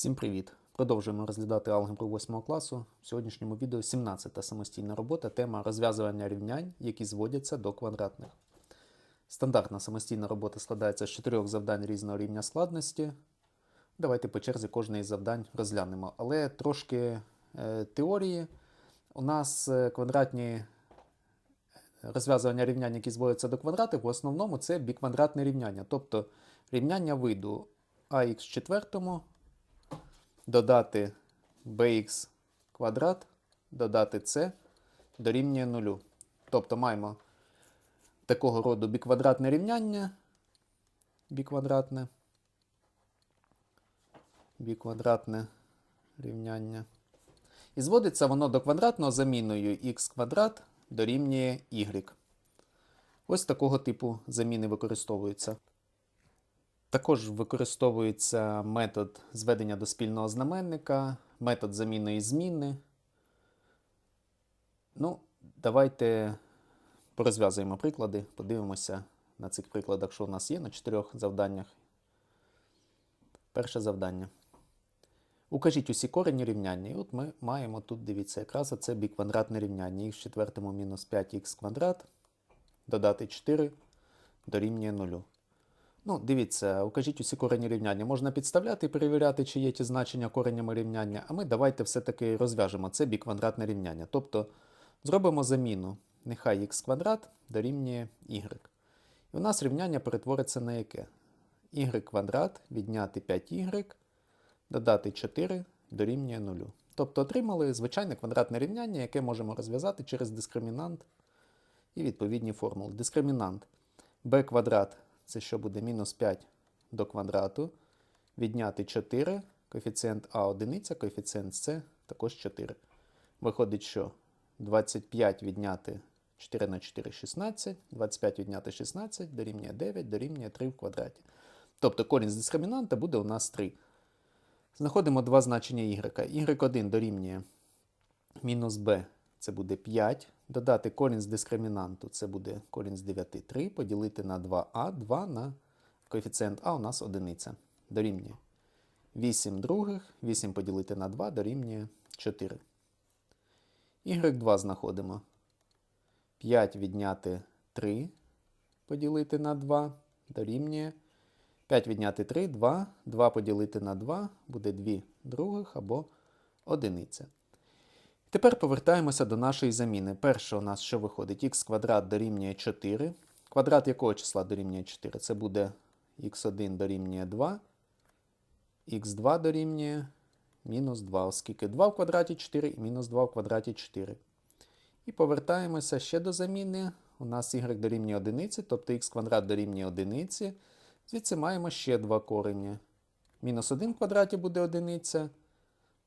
Всім привіт! Продовжуємо розглядати алгебру 8 класу. В сьогоднішньому відео 17 самостійна робота, тема розв'язування рівнянь, які зводяться до квадратних. Стандартна самостійна робота складається з чотирьох завдань різного рівня складності. Давайте по черзі кожне із завдань розглянемо. Але трошки е, теорії. У нас е, квадратні розв'язування рівнянь, які зводяться до квадратів, в основному це біквадратне рівняння, тобто рівняння виду ax в четвертому додати bx квадрат, додати c дорівнює нулю. Тобто маємо такого роду біквадратне рівняння. Біквадратне. Біквадратне рівняння. І зводиться воно до квадратного заміною x квадрат дорівнює y. Ось такого типу заміни використовуються. Також використовується метод зведення до спільного знаменника, метод заміни зміни. Ну, давайте порозв'язуємо приклади, подивимося на цих прикладах, що у нас є на чотирьох завданнях. Перше завдання. Укажіть усі корені рівняння. І от ми маємо тут, дивіться, якраз це біквадратне рівняння. Х в четвертому мінус 5х квадрат, додати 4 дорівнює 0. Ну, дивіться, укажіть усі корені рівняння. Можна підставляти і перевіряти, чи є ті значення коренями рівняння, а ми давайте все-таки розв'яжемо це біквадратне рівняння. Тобто зробимо заміну. Нехай х квадрат дорівнює y. І у нас рівняння перетвориться на яке? y квадрат відняти 5y, додати 4 дорівнює 0. Тобто отримали звичайне квадратне рівняння, яке можемо розв'язати через дискримінант і відповідні формули. Дискримінант b квадрат це що буде мінус 5 до квадрату. Відняти 4, коефіцієнт А одиниця, коефіцієнт С також 4. Виходить, що 25 відняти 4 на 4 16, 25 відняти 16 дорівнює 9, дорівнює 3 в квадраті. Тобто корінь з дискримінанта буде у нас 3. Знаходимо два значення y. y1 дорівнює мінус b, це буде 5. Додати корінь з дискримінанту, це буде корінь з 9, 3, поділити на 2а, 2 на коефіцієнт А у нас одиниця. Дорівнює 8 других, 8 поділити на 2 дорівнює 4. y2 знаходимо. 5 відняти 3 поділити на 2 дорівнює 5 відняти 3, 2, 2 поділити на 2 буде 2 других або одиниця. Тепер повертаємося до нашої заміни. Перше у нас що виходить? х квадрат дорівнює 4. Квадрат якого числа дорівнює 4? Це буде х1 дорівнює 2, х2 дорівнює мінус 2, оскільки 2 в квадраті 4 і мінус 2 в квадраті 4. І повертаємося ще до заміни. У нас y дорівнює 1, тобто х квадрат дорівнює 1. Звідси маємо ще два корені. Мінус 1 в квадраті буде 1.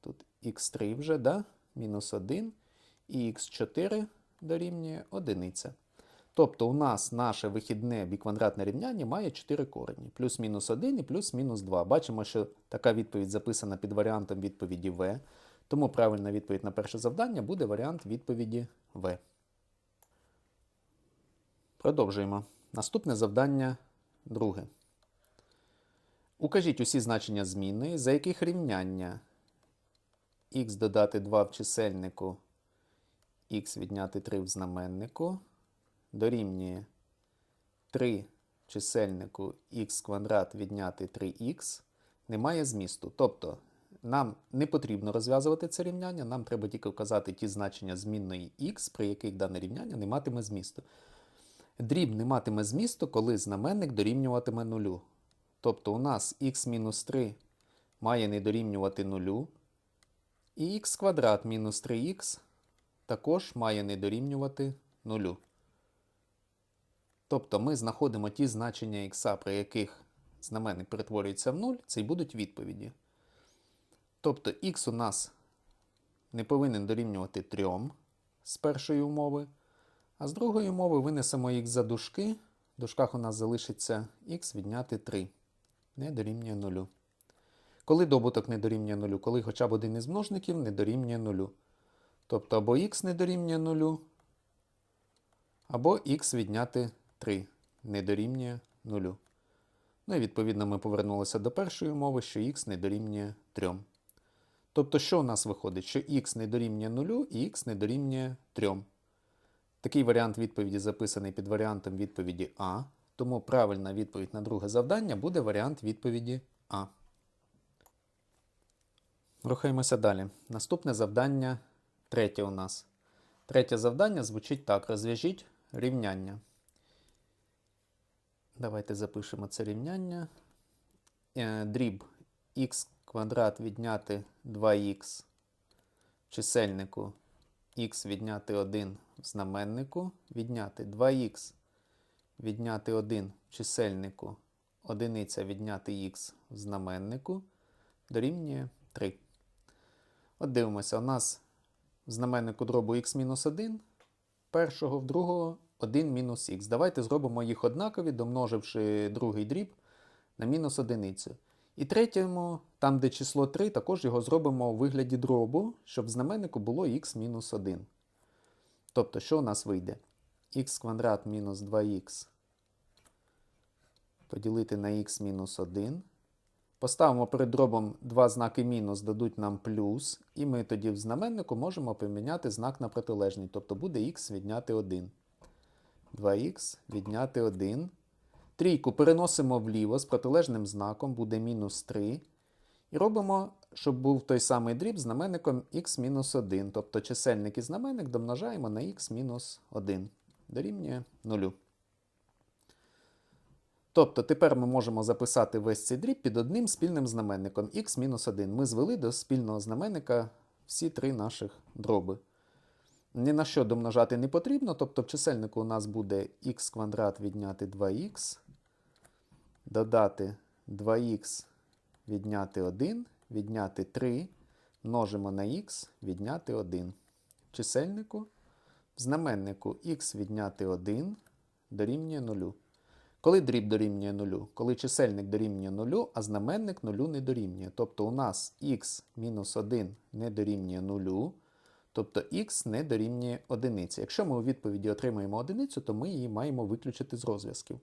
Тут х3 вже, да? Мінус 1 і х4 дорівнює 1. Тобто у нас наше вихідне біквадратне рівняння має 4 корені. Плюс-мінус 1 і плюс-мінус 2. Бачимо, що така відповідь записана під варіантом відповіді В. Тому правильна відповідь на перше завдання буде варіант відповіді В. Продовжуємо. Наступне завдання друге. Укажіть усі значення зміни, за яких рівняння х додати 2 в чисельнику, х відняти 3 в знаменнику, дорівнює 3 в чисельнику х квадрат відняти 3х, немає змісту. Тобто нам не потрібно розв'язувати це рівняння, нам треба тільки вказати ті значення змінної х, при яких дане рівняння не матиме змісту. Дріб не матиме змісту, коли знаменник дорівнюватиме нулю. Тобто у нас х-3 має не дорівнювати нулю, і х квадрат мінус 3х також має не дорівнювати нулю. Тобто ми знаходимо ті значення х, при яких знаменник перетворюється в 0, це й будуть відповіді. Тобто х у нас не повинен дорівнювати 3 з першої умови, а з другої умови винесемо х за дужки. В дужках у нас залишиться х відняти 3 не дорівнює нулю. Коли добуток не дорівнює нулю, коли хоча б один із множників не дорівнює нулю. Тобто або х не дорівнює нулю, або х відняти 3 не дорівнює нулю. Ну і відповідно ми повернулися до першої умови, що х не дорівнює 3. Тобто, що у нас виходить? Що х не дорівнює 0 і х не дорівнює 3. Такий варіант відповіді записаний під варіантом відповіді А. Тому правильна відповідь на друге завдання буде варіант відповіді А. Рухаємося далі. Наступне завдання третє у нас. Третє завдання звучить так: розв'яжіть рівняння. Давайте запишемо це рівняння. Е, Дріб х квадрат відняти 2х в чисельнику х відняти 1 в знаменнику, відняти 2х відняти 1 в чисельнику, одиниця відняти х в знаменнику дорівнює 3. От дивимося, у нас в знаменнику дробу х-1, першого в другого 1 мінус х. Давайте зробимо їх однакові, домноживши другий дріб на мінус одиницю. І третьому, там, де число 3, також його зробимо у вигляді дробу, щоб в знаменнику було х-1. Тобто, що у нас вийде? х квадрат мінус 2х поділити на х-1. Поставимо перед дробом два знаки мінус, дадуть нам плюс, і ми тоді в знаменнику можемо поміняти знак на протилежний, тобто буде х відняти 1. 2х відняти 1. Трійку переносимо вліво з протилежним знаком, буде мінус 3. І робимо, щоб був той самий дріб знаменником х-1. Тобто чисельник і знаменник домножаємо на х-1. Дорівнює 0. Тобто тепер ми можемо записати весь цей дріб під одним спільним знаменником х-1. Ми звели до спільного знаменника всі три наших дроби. Ні на що домножати не потрібно, тобто в чисельнику у нас буде х квадрат відняти 2х, додати 2х відняти 1, відняти 3, множимо на х, відняти 1. В чисельнику, в знаменнику х відняти 1 дорівнює 0. Коли дріб дорівнює 0? Коли чисельник дорівнює 0, а знаменник 0 не дорівнює. Тобто у нас х мінус 1 не дорівнює 0, тобто х не дорівнює 1. Якщо ми у відповіді отримаємо одиницю, то ми її маємо виключити з розв'язків.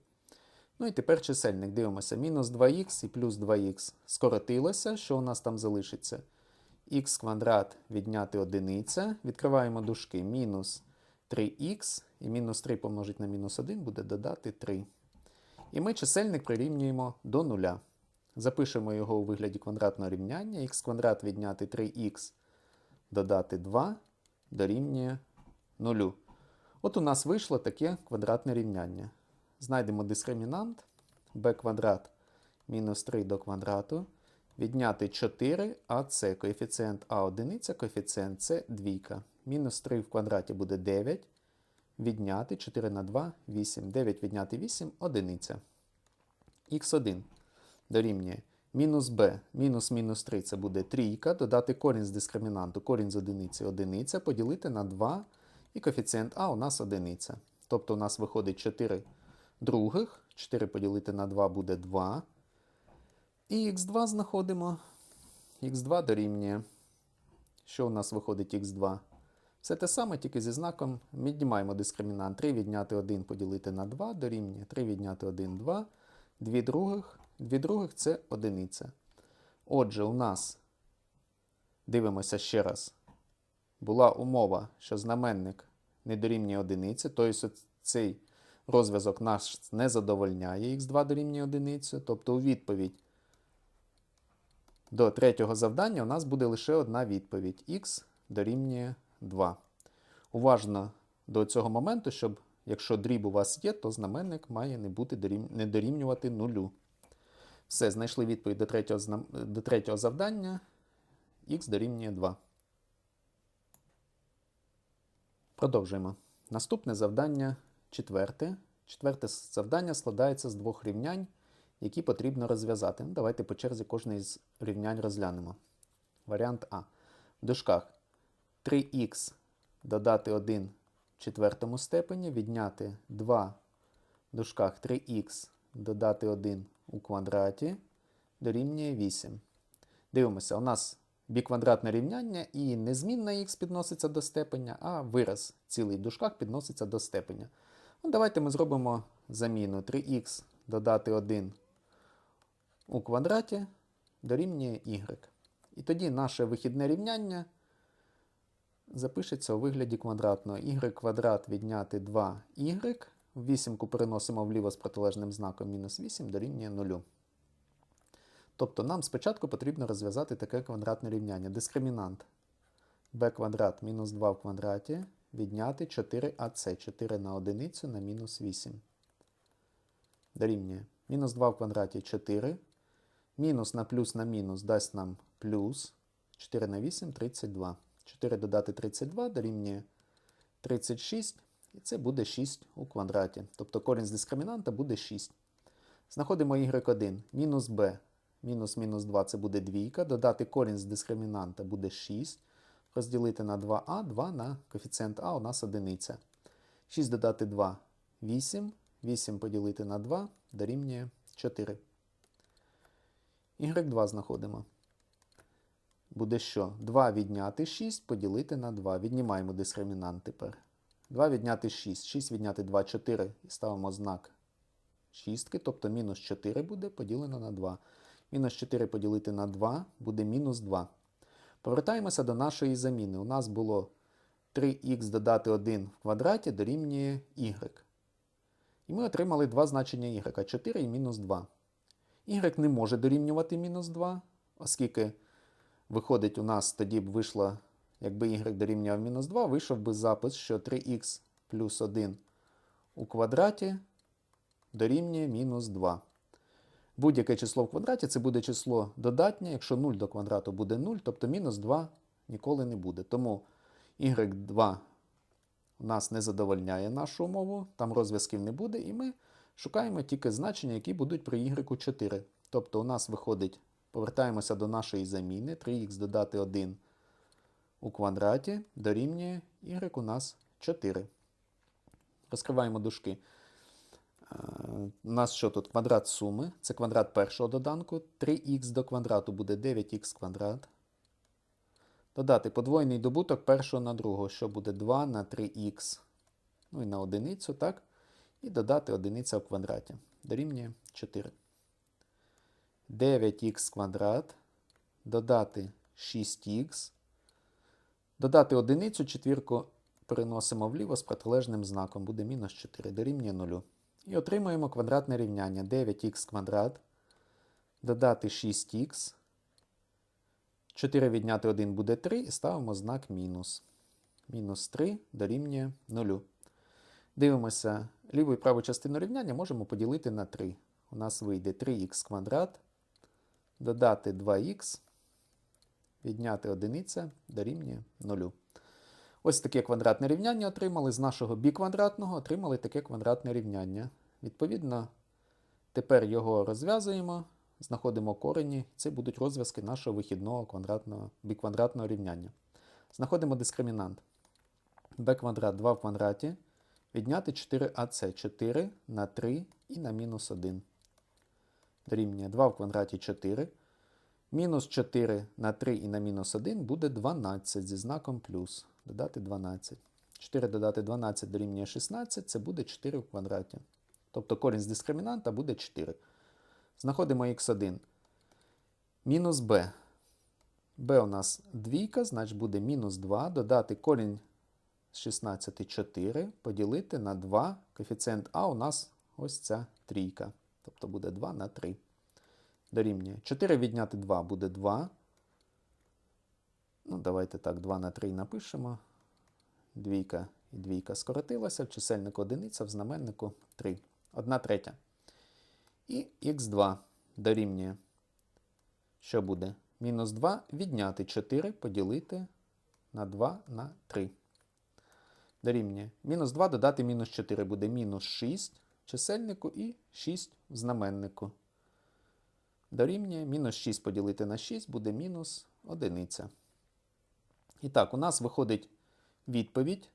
Ну і тепер чисельник дивимося. Мінус 2х і плюс 2х скоротилося. Що у нас там залишиться? х квадрат відняти 1. Відкриваємо дужки. Мінус 3х і мінус 3 помножить на мінус 1 буде додати 3. І ми чисельник прирівнюємо до нуля. Запишемо його у вигляді квадратного рівняння. х квадрат відняти 3х додати 2 дорівнює 0. От у нас вийшло таке квадратне рівняння. Знайдемо дискримінант b квадрат мінус 3 до квадрату. Відняти 4, а це коефіцієнт А одиниця, коефіцієнт С двійка. Мінус 3 в квадраті буде 9 відняти 4 на 2, 8. 9 відняти 8 одиниця. Х1 дорівнює мінус b, мінус мінус 3 це буде трійка, додати корінь з дискримінанту, корінь з одиниці одиниця, поділити на 2 і коефіцієнт А у нас одиниця. Тобто у нас виходить 4 других, 4 поділити на 2 буде 2. І х2 знаходимо. х2 дорівнює. Що у нас виходить х2? Все те саме, тільки зі знаком віднімаємо дискримінант. 3 відняти 1 поділити на 2 дорівнює 3 відняти 1 2. 2 других, 2 других це одиниця. Отже, у нас, дивимося ще раз, була умова, що знаменник не дорівнює одиниці, тобто цей розв'язок наш не задовольняє х2 дорівнює одиницю. Тобто у відповідь до третього завдання у нас буде лише одна відповідь. х дорівнює 2. Уважно до цього моменту, щоб якщо дріб у вас є, то знаменник має не бути не дорівнювати нулю. Все, знайшли відповідь до третього, до третього завдання. Х дорівнює 2. Продовжуємо. Наступне завдання четверте. Четверте завдання складається з двох рівнянь, які потрібно розв'язати. Давайте по черзі кожне з рівнянь розглянемо. Варіант А. В дужках 3х додати 1 в четвертому степені, відняти 2 в дужках 3х додати 1 у квадраті дорівнює 8. Дивимося, у нас біквадратне рівняння і незмінна х підноситься до степеня, а вираз цілий в дужках підноситься до степеня. Ну, Давайте ми зробимо заміну 3х додати 1 у квадраті дорівнює y. І тоді наше вихідне рівняння запишеться у вигляді квадратного. y квадрат відняти 2y. Вісімку переносимо вліво з протилежним знаком мінус 8 дорівнює 0. Тобто нам спочатку потрібно розв'язати таке квадратне рівняння. Дискримінант b квадрат мінус 2 в квадраті відняти 4ac. 4 на одиницю на мінус 8. Дорівнює. Мінус 2 в квадраті 4. Мінус на плюс на мінус дасть нам плюс 4 на 8 32. 4 додати 32 дорівнює 36. І це буде 6 у квадраті. Тобто корінь з дискримінанта буде 6. Знаходимо y1. Мінус b. Мінус мінус 2 це буде двійка. Додати корінь з дискримінанта буде 6. Розділити на 2а, 2 на коефіцієнт а у нас одиниця. 6 додати 2 8. 8 поділити на 2 дорівнює 4. y2 знаходимо. Буде що? 2 відняти 6 поділити на 2. Віднімаємо дискримінант тепер. 2 відняти 6. 6 відняти 2 4. І ставимо знак 6, тобто мінус 4 буде поділено на 2. Мінус 4 поділити на 2 буде мінус 2. Повертаємося до нашої заміни. У нас було 3х додати 1 в квадраті дорівнює y. І ми отримали два значення y 4 і мінус 2. y не може дорівнювати мінус 2, оскільки виходить, у нас тоді б вийшло, якби y дорівнював мінус 2, вийшов би запис, що 3х плюс 1 у квадраті дорівнює мінус 2. Будь-яке число в квадраті це буде число додатнє, якщо 0 до квадрату буде 0, тобто мінус 2 ніколи не буде. Тому y2 у нас не задовольняє нашу умову, там розв'язків не буде, і ми шукаємо тільки значення, які будуть при y4. Тобто у нас виходить, повертаємося до нашої заміни, 3х додати 1 у квадраті дорівнює y у нас 4. Розкриваємо дужки. Е, У нас що тут? Квадрат суми. Це квадрат першого доданку. 3х до квадрату буде 9х квадрат. Додати подвоєний добуток першого на другого, що буде 2 на 3х. Ну і на одиницю, так? І додати одиниця в квадраті. Дорівнює 4. 9х квадрат. Додати 6х. Додати одиницю, четвірку переносимо вліво з протилежним знаком. Буде мінус 4. Дорівнює 0. І отримуємо квадратне рівняння 9х квадрат. Додати 6х. 4 відняти 1 буде 3 і ставимо знак мінус. Мінус 3 дорівнює 0. Дивимося, ліву і праву частину рівняння можемо поділити на 3. У нас вийде 3х квадрат. Додати 2х. Відняти 1 дорівнює 0. Ось таке квадратне рівняння отримали. З нашого біквадратного отримали таке квадратне рівняння. Відповідно, тепер його розв'язуємо, знаходимо корені. Це будуть розв'язки нашого вихідного квадратного, біквадратного рівняння. Знаходимо дискримінант. b квадрат 2 в квадраті. Відняти 4ac 4 на 3 і на мінус 1. Дорівнює 2 в квадраті 4. Мінус 4 на 3 і на мінус 1 буде 12 зі знаком плюс. Додати 12. 4 додати 12 дорівнює 16, це буде 4 в квадраті. Тобто корінь з дискримінанта буде 4. Знаходимо х1. Мінус b. b у нас двійка, значить буде мінус 2. Додати корінь з 16 4, поділити на 2. Коефіцієнт а у нас ось ця трійка. Тобто буде 2 на 3. Дорівнює. 4 відняти 2 буде 2. Ну, давайте так, 2 на 3 напишемо. Двійка і двійка скоротилася. В чисельнику одиниця, в знаменнику 3. 1 третя. І х2 дорівнює. Що буде? Мінус 2 відняти 4 поділити на 2 на 3. Дорівнює. Мінус 2 додати мінус 4 буде мінус 6 в чисельнику і 6 в знаменнику. Дорівнює мінус 6 поділити на 6 буде мінус 1. І так, у нас виходить відповідь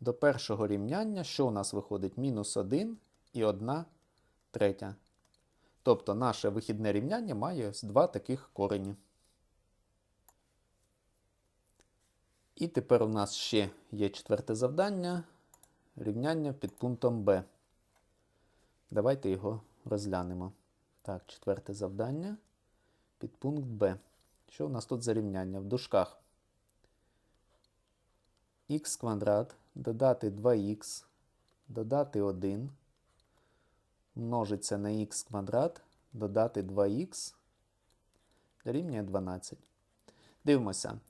до першого рівняння, що у нас виходить мінус 1 і 1 третя. Тобто наше вихідне рівняння має два таких корені. І тепер у нас ще є четверте завдання. Рівняння під пунктом Б. Давайте його розглянемо. Так, четверте завдання. Підпункт Б. Що у нас тут за рівняння? В дужках х квадрат додати 2х, додати 1, множиться на х квадрат, додати 2х, дорівнює 12. Дивимося.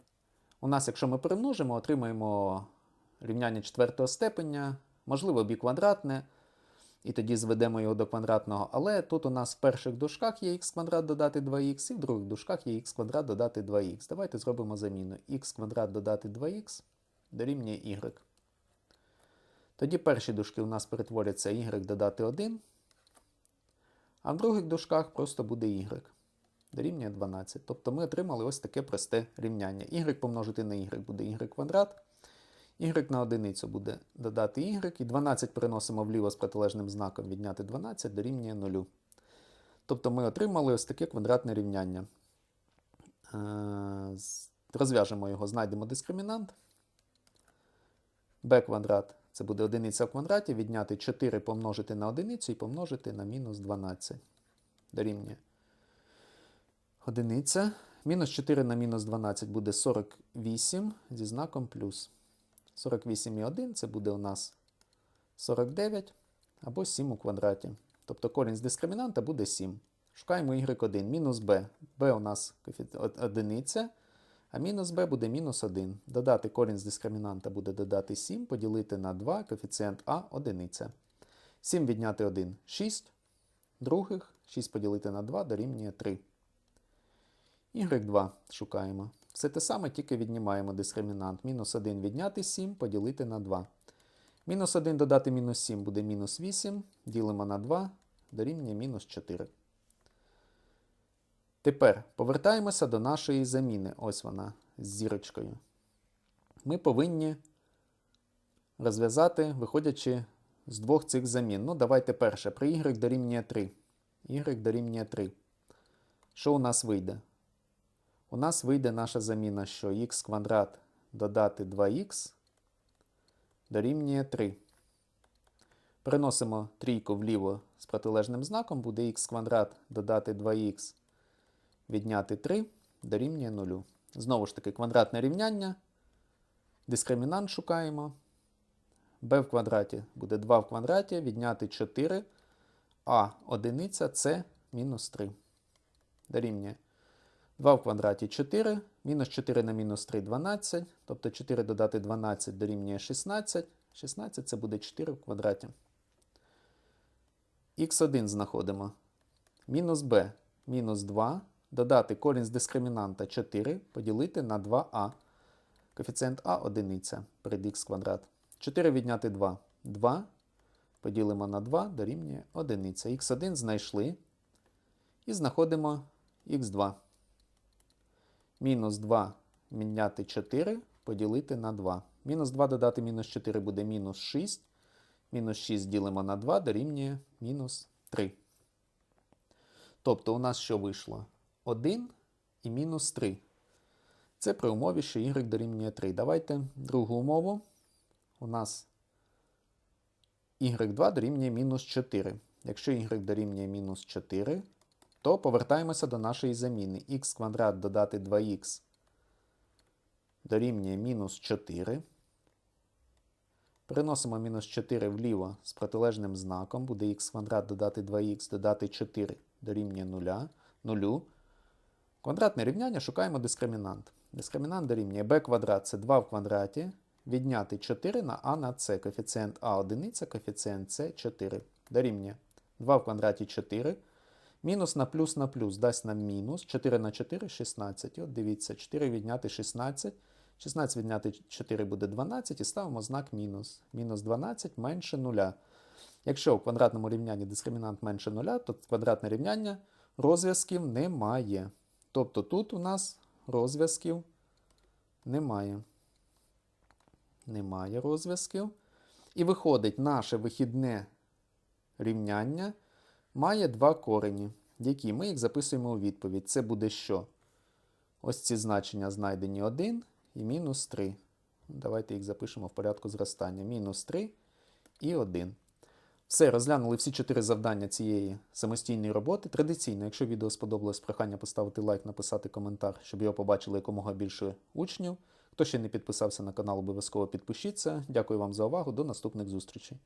У нас, якщо ми перемножимо, отримаємо рівняння четвертого степеня, можливо, біквадратне, і тоді зведемо його до квадратного. Але тут у нас в перших дужках є х квадрат додати 2х, і в других дужках є х квадрат додати 2х. Давайте зробимо заміну. х квадрат додати 2х дорівнює y. Тоді перші дужки у нас перетворяться y додати 1, а в других дужках просто буде y. Дорівнює 12. Тобто ми отримали ось таке просте рівняння. y помножити на y буде y квадрат. Y на одиницю буде додати y, і 12 переносимо вліво з протилежним знаком відняти 12 дорівнює 0. Тобто ми отримали ось таке квадратне рівняння. Е, Розв'яжемо його, знайдемо дискримінант. b квадрат це буде одиниця в квадраті, відняти 4 помножити на одиницю і помножити на мінус 12. Дорівнює. Одиниця. Мінус 4 на мінус 12 буде 48 зі знаком плюс. 48,1 це буде у нас 49 або 7 у квадраті. Тобто корінь з дискримінанта буде 7. Шукаємо y1 мінус b. b у нас одиниця, а мінус b буде мінус 1. Додати корінь з дискримінанта буде додати 7, поділити на 2, коефіцієнт а одиниця. 7 відняти 1 6. Других 6 поділити на 2 дорівнює 3. y2 шукаємо. Все те саме, тільки віднімаємо дискримінант. Мінус 1 відняти 7, поділити на 2. Мінус 1 додати мінус 7 буде мінус 8. Ділимо на 2, дорівнює мінус 4. Тепер повертаємося до нашої заміни. Ось вона з зірочкою. Ми повинні розв'язати, виходячи з двох цих замін. Ну, давайте перше. При y дорівнює 3. y дорівнює 3. Що у нас вийде? У нас вийде наша заміна, що х квадрат додати 2х дорівнює 3. Переносимо трійку вліво з протилежним знаком, буде х квадрат додати 2х відняти 3 дорівнює 0. Знову ж таки, квадратне рівняння. Дискримінант шукаємо. b в квадраті буде 2 в квадраті, відняти 4, а одиниця це мінус 3. Дорівнює 2 в квадраті 4, мінус 4 на мінус 3 12, тобто 4 додати 12 дорівнює 16. 16 це буде 4 в квадраті. х1 знаходимо. Мінус b мінус 2, додати корінь з дискримінанта 4, поділити на 2а. Коефіцієнт а одиниця перед х квадрат. 4 відняти 2. 2 поділимо на 2 дорівнює 1. х1 знайшли і знаходимо х2. Мінус 2 міняти 4 поділити на 2. Мінус 2 додати мінус 4 буде мінус 6. Мінус 6 ділимо на 2 дорівнює мінус 3. Тобто у нас що вийшло? 1 і мінус 3. Це при умові, що y дорівнює 3. Давайте другу умову. У нас y2 дорівнює мінус 4. Якщо y дорівнює мінус 4, то повертаємося до нашої заміни. х квадрат додати 2х дорівнює мінус 4. Переносимо мінус 4 вліво з протилежним знаком. Буде х квадрат додати 2х додати 4 дорівнює 0. 0. Квадратне рівняння шукаємо дискримінант. Дискримінант дорівнює b квадрат це 2 в квадраті. Відняти 4 на а на c. Коефіцієнт а одиниця, коефіцієнт c 4. Дорівнює 2 в квадраті 4. Мінус на плюс на плюс дасть нам мінус. 4 на 4 16. І от дивіться, 4 відняти 16. 16 відняти 4 буде 12 і ставимо знак мінус. Мінус 12 менше 0. Якщо в квадратному рівнянні дискримінант менше 0, то квадратне рівняння розв'язків немає. Тобто тут у нас розв'язків немає. Немає розв'язків. І виходить, наше вихідне рівняння має два корені, які ми їх записуємо у відповідь. Це буде що? Ось ці значення знайдені 1 і мінус 3. Давайте їх запишемо в порядку зростання. Мінус 3 і 1. Все, розглянули всі чотири завдання цієї самостійної роботи. Традиційно, якщо відео сподобалось, прохання поставити лайк, написати коментар, щоб його побачили якомога більше учнів. Хто ще не підписався на канал, обов'язково підпишіться. Дякую вам за увагу. До наступних зустрічей.